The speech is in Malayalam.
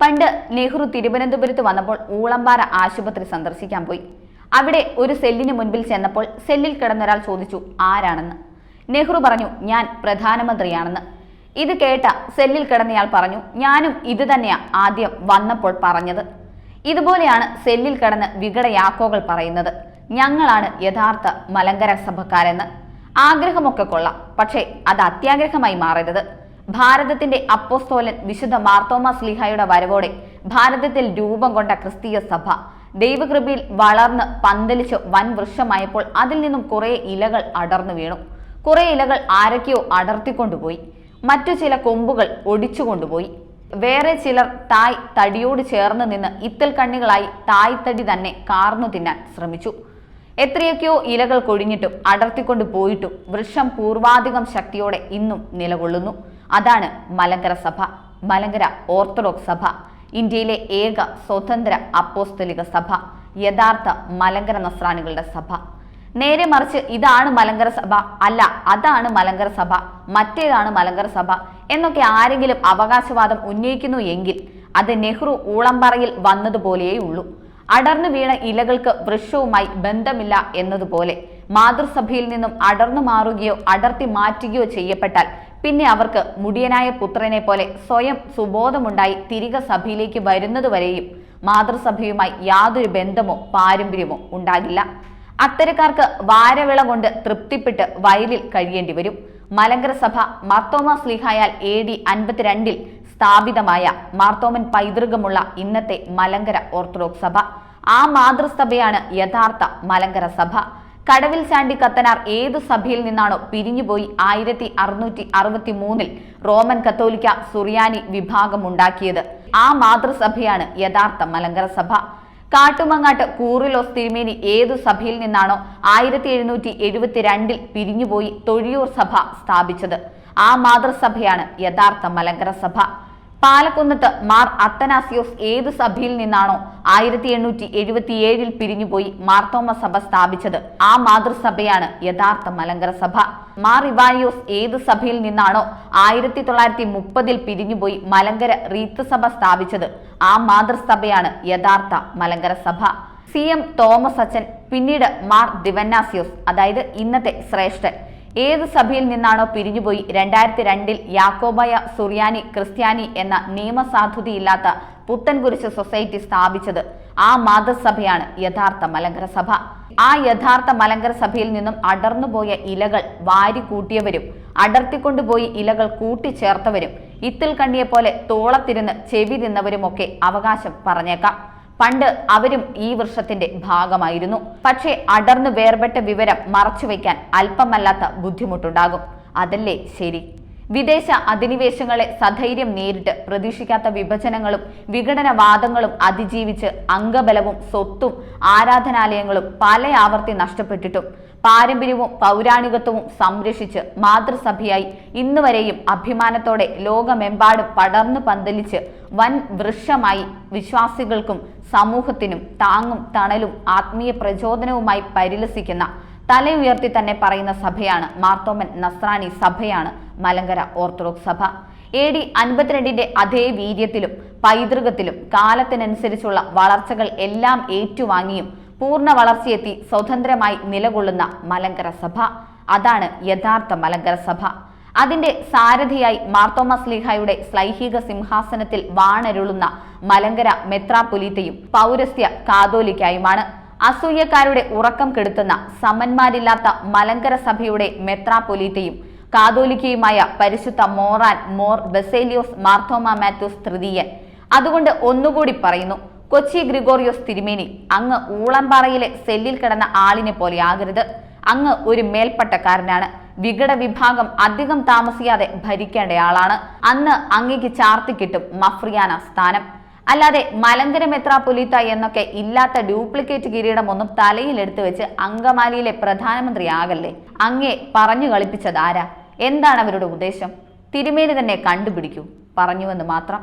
പണ്ട് നെഹ്റു തിരുവനന്തപുരത്ത് വന്നപ്പോൾ ഊളമ്പാറ ആശുപത്രി സന്ദർശിക്കാൻ പോയി. അവിടെ ഒരു സെല്ലിന് മുൻപിൽ ചെന്നപ്പോൾ സെല്ലിൽ കിടന്നൊരാൾ ചോദിച്ചു ആരാണെന്ന്? നെഹ്റു പറഞ്ഞു ഞാൻ പ്രധാനമന്ത്രിയാണെന്ന്. ഇത് കേട്ട സെല്ലിൽ കിടന്നയാൾ പറഞ്ഞു ഞാനും ഇത് തന്നെയാ ആദ്യം വന്നപ്പോൾ പറഞ്ഞത്. ഇതുപോലെയാണ് സെല്ലിൽ കിടന്ന് വികടയാക്കോകൾ പറയുന്നത്. ഞങ്ങളാണ് യഥാർത്ഥ മലങ്കര സഭക്കാരെന്ന്. ആഗ്രഹമൊക്കെ കൊള്ളാം പക്ഷേ അത് അത്യാഗ്രഹമായി മാറരുത് ഭാരതത്തിന്റെ അപ്പോസ്തോലൻ വിശുദ്ധ മാർത്തോമ ലിഹായുടെ വരവോടെ ഭാരതത്തിൽ രൂപം കൊണ്ട ക്രിസ്തീയ സഭ ദൈവകൃപയിൽ വളർന്ന് പന്തലിച്ച് വൻ വൃക്ഷമായപ്പോൾ അതിൽ നിന്നും കുറെ ഇലകൾ അടർന്നു വീണു. കുറെ ഇലകൾ ആരൊക്കെയോ അടർത്തിക്കൊണ്ടുപോയി. മറ്റു ചില കൊമ്പുകൾ ഒടിച്ചുകൊണ്ടുപോയി. വേറെ ചിലർ തായ് തടിയോട് ചേർന്ന് നിന്ന് ഇത്തൽ കണ്ണികളായി തായ് തടി തന്നെ കാർന്നു തിന്നാൻ ശ്രമിച്ചു. എത്രയൊക്കെയോ ഇലകൾ കൊഴിഞ്ഞിട്ടും അടർത്തിക്കൊണ്ട് പോയിട്ടും വൃക്ഷം പൂർവാധികം ശക്തിയോടെ ഇന്നും നിലകൊള്ളുന്നു. അതാണ് മലങ്കര സഭ മലങ്കര ഓർത്തഡോക്സ് സഭ ഇന്ത്യയിലെ ഏക സ്വതന്ത്ര അപ്പോസ്തലിക സഭ യഥാർത്ഥ മലങ്കര നസ്രാണികളുടെ സഭ. നേരെ മറിച്ച് ഇതാണ് മലങ്കര സഭ അല്ല അതാണ് മലങ്കര സഭ മറ്റേതാണ് മലങ്കര സഭ എന്നൊക്കെ ആരെങ്കിലും അവകാശവാദം ഉന്നയിക്കുന്നു എങ്കിൽ അത് നെഹ്റു ഊളംപറയിൽ വന്നതുപോലെയേ ഉള്ളൂ. അടർന്നു വീണ ഇലകൾക്ക് വൃക്ഷവുമായി ബന്ധമില്ല എന്നതുപോലെ മാതൃസഭയിൽ നിന്നും അടർന്നു മാറുകയോ അടർത്തി മാറ്റുകയോ ചെയ്യപ്പെട്ടാൽ പിന്നെ അവർക്ക് മുടിയനായ പുത്രനെ പോലെ സ്വയം സുബോധമുണ്ടായി തിരികെ സഭയിലേക്ക് വരുന്നതുവരെയും മാതൃസഭയുമായി യാതൊരു ബന്ധമോ പാരമ്പര്യമോ ഉണ്ടാകില്ല. അത്തരക്കാർക്ക് വാരവിള കൊണ്ട് തൃപ്തിപ്പെട്ട് വയലിൽ കഴിയേണ്ടി വരും. മലങ്കര സഭ മാർത്തോമ സ്ലിഹായാൽ എ ഡി അൻപത്തിരണ്ടിൽ സ്ഥാപിതമായ മാർത്തോമൻ പൈതൃകമുള്ള ഇന്നത്തെ മലങ്കര ഓർത്തഡോക്സ് സഭ. ആ മാതൃസഭയാണ് യഥാർത്ഥ മലങ്കര സഭ. കടവിൽ ചാണ്ടി കത്തനാർ ഏതു സഭയിൽ നിന്നാണോ പിരിഞ്ഞുപോയി ആയിരത്തി അറുന്നൂറ്റി അറുപത്തി മൂന്നിൽ റോമൻ കത്തോലിക്ക സുറിയാനി വിഭാഗം ഉണ്ടാക്കിയത്. ആ മാതൃസഭയാണ് യഥാർത്ഥ മലങ്കര സഭ. കാട്ടുമങ്ങാട്ട് കൂറിലോസ് തിരുമേനി ഏതു സഭയിൽ നിന്നാണോ ആയിരത്തി എഴുന്നൂറ്റി എഴുപത്തിരണ്ടിൽ പിരിഞ്ഞുപോയി തൊഴിയൂർ സഭ സ്ഥാപിച്ചത്. ആ മാതൃസഭയാണ് യഥാർത്ഥ മലങ്കര സഭ. പാലക്കുന്നത്ത് മാർ അത്തനാസിയോസ് ഏത് സഭയിൽ നിന്നാണോ ആയിരത്തി എണ്ണൂറ്റി എഴുപത്തിയേഴിൽ പിരിഞ്ഞുപോയി മാർത്തോമ സഭ സ്ഥാപിച്ചത്? ആ മാതൃസഭയാണ് യഥാർത്ഥ മലങ്കര സഭ. മാർ ഇവാനിയോസ് ഏത് സഭയിൽ നിന്നാണോ ആയിരത്തി തൊള്ളായിരത്തി മുപ്പതിൽ പിരിഞ്ഞുപോയി മലങ്കര റീത്ത് സഭ സ്ഥാപിച്ചത്? ആ മാതൃസഭയാണ് യഥാർത്ഥ മലങ്കര സഭ. സി എം തോമസ് അച്ഛൻ പിന്നീട് മാർ ദിവന്നാസിയോസ് അതായത് ഇന്നത്തെ ശ്രേഷ്ഠൻ. ഏത് സഭയിൽ നിന്നാണോ പിരിഞ്ഞുപോയി രണ്ടായിരത്തി രണ്ടിൽ യാക്കോബായ സുറിയാനി ക്രിസ്ത്യാനി എന്ന നിയമസാധുതയില്ലാത്ത പുത്തൻകുരിശ് സൊസൈറ്റി സ്ഥാപിച്ചത് ആ മതസഭയാണ് യഥാർത്ഥ മലങ്കര സഭ. ആ യഥാർത്ഥ മലങ്കര സഭയിൽ നിന്നും അടർന്നുപോയ ഇലകൾ വാരി കൂട്ടിയവരും അടർത്തിക്കൊണ്ടുപോയി ഇലകൾ കൂട്ടിച്ചേർത്തവരും ഇത്തിൽ കണ്ണിയെ പോലെ തോളത്തിരുന്ന് ചെവി തിന്നവരുമൊക്കെ അവകാശം പറഞ്ഞേക്കാം. പണ്ട് അവരും ഈ വൃക്ഷത്തിന്റെ ഭാഗമായിരുന്നു. പക്ഷേ അടർന്നു വേർപെട്ട വിവരം മറച്ചുവെക്കാൻ അല്പമല്ലാത്ത ബുദ്ധിമുട്ടുണ്ടാകും. അതല്ലേ ശരി? വിദേശ അധിനിവേശങ്ങളെ സധൈര്യം നേരിട്ട് പ്രതീക്ഷിക്കാത്ത വിഭജനങ്ങളും വിഘടനവാദങ്ങളും അതിജീവിച്ച് അംഗബലവും സ്വത്തും ആരാധനാലയങ്ങളും പല ആവർത്തി നഷ്ടപ്പെട്ടിട്ടും പാരമ്പര്യവും പൗരാണികത്വവും സംരക്ഷിച്ച് മാതൃസഭയായി ഇന്നുവരെയും അഭിമാനത്തോടെ ലോകമെമ്പാടും പടർന്നു പന്തലിച്ച് വൻ വൃക്ഷമായി വിശ്വാസികൾക്കും സമൂഹത്തിനും താങ്ങും തണലും ആത്മീയ പ്രചോദനവുമായി പരിലസിക്കുന്ന തലയുയർത്തി തന്നെ പറയുന്ന സഭയാണ് മാർത്തോമൻ നസ്രാണി സഭയാണ് മലങ്കര ഓർത്തഡോക്സ് സഭ. എ ഡി അൻപത്തിരണ്ടിന്റെ അതേ വീര്യത്തിലും പൈതൃകത്തിലും കാലത്തിനനുസരിച്ചുള്ള വളർച്ചകൾ എല്ലാം ഏറ്റുവാങ്ങിയും പൂർണ വളർച്ചയെത്തി സ്വതന്ത്രമായി നിലകൊള്ളുന്ന മലങ്കര സഭ. അതാണ് യഥാർത്ഥ മലങ്കര സഭ. അതിന്റെ സാരഥിയായി മാർത്തോമ സ്ലിഹായുടെ സ്ലൈഹിക സിംഹാസനത്തിൽ വാണരുളുന്ന മലങ്കര മെത്രാപൊലീത്തയും പൗരസ്ത്യ കാതോലിക്കായുമാണ്. അസൂയക്കാരുടെ ഉറക്കം കെടുത്തുന്ന സമന്മാരില്ലാത്ത മലങ്കര സഭയുടെ മെത്രാപൊലീത്തയും കാതോലിക്കയുമായ പരിശുദ്ധ മോറാൻ മോർ ബെസേലിയോസ് മാർത്തോമ മാത്യൂസ് തൃതീയൻ. അതുകൊണ്ട് ഒന്നുകൂടി പറയുന്നു. കൊച്ചി ഗ്രിഗോറിയോസ് തിരുമേനി അങ്ങ് ഊളംപാറയിലെ സെല്ലിൽ കിടന്ന ആളിനെ പോലെ പോലെയാകരുത്. അങ്ങ് ഒരു മേൽപ്പട്ടക്കാരനാണ്. വികട വിഭാഗം അധികം താമസിയാതെ ഭരിക്കേണ്ടയാളാണ്. അന്ന് അങ്ങേക്ക് ചാർത്തി കിട്ടും മഫ്രിയാന സ്ഥാനം. അല്ലാതെ മലങ്കര മെത്രാപൊലീത്ത എന്നൊക്കെ ഇല്ലാത്ത ഡ്യൂപ്ലിക്കേറ്റ് കിരീടമൊന്നും തലയിൽ എടുത്തു വെച്ച് അങ്കമാലിയിലെ പ്രധാനമന്ത്രിയാകല്ലേ? അങ്ങേ പറഞ്ഞു കളിപ്പിച്ചതാരാ? എന്താണ് അവരുടെ ഉദ്ദേശം? തിരുമേനി തന്നെ കണ്ടുപിടിക്കൂ. പറഞ്ഞുവെന്ന് മാത്രം.